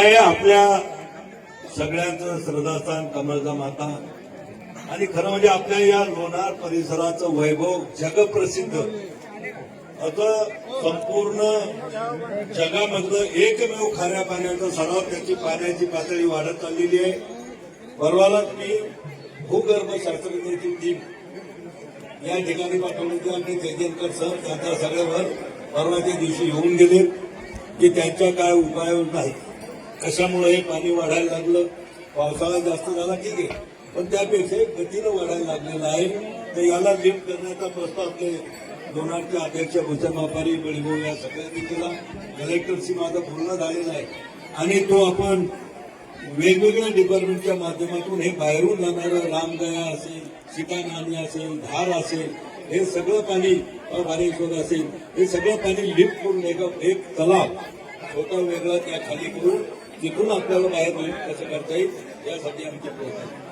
नाही आपल्या सगळ्यांचं श्रद्धास्थान कमळचा माता. आणि खरं म्हणजे आपल्या या लोणार परिसराचं वैभव जगप्रसिद्ध. आता संपूर्ण जगामधलं एकमेव खाऱ्या पाण्याचा सराव त्याची पाण्याची पातळी वाढत चाललेली आहे. परवालाच मी भूगर्भशास्त्रज्ञाची टीम या ठिकाणी पाठवली होती. आणि जयजनकर सर त्यांच्या सगळ्यावर परवाच्या दिवशी येऊन गेले की त्यांच्या काय उपाय नाही कशामुळे हे पाणी वाढायला लागलं? पावसाळा जास्त झाला ठीक आहे. पण त्यापेक्षा गतीनं वाढायला लागलेलं आहे. तर याला लिफ्ट करण्याचा प्रस्ताव आपले लोणारचे अध्यक्ष भूषण व्यापारी बळीभाऊ या सगळ्यांनी केला. कलेक्टरशी माझं बोलणं झालेलं आहे. आणि तो आपण वेगवेगळ्या डिपार्टमेंटच्या माध्यमातून हे बाहेरून जाणारं रामगया असेल सीतानानी असेल धार असेल हे सगळं पाणी बारेश्वर असेल हे सगळं पाणी लिफ्ट करून एक एक तलाव स्वतः वेगळा त्या खाली करून. तिथून आपल्याला बाहेर होईल कसं करता येईल. यासाठी आमचे प्रयत्न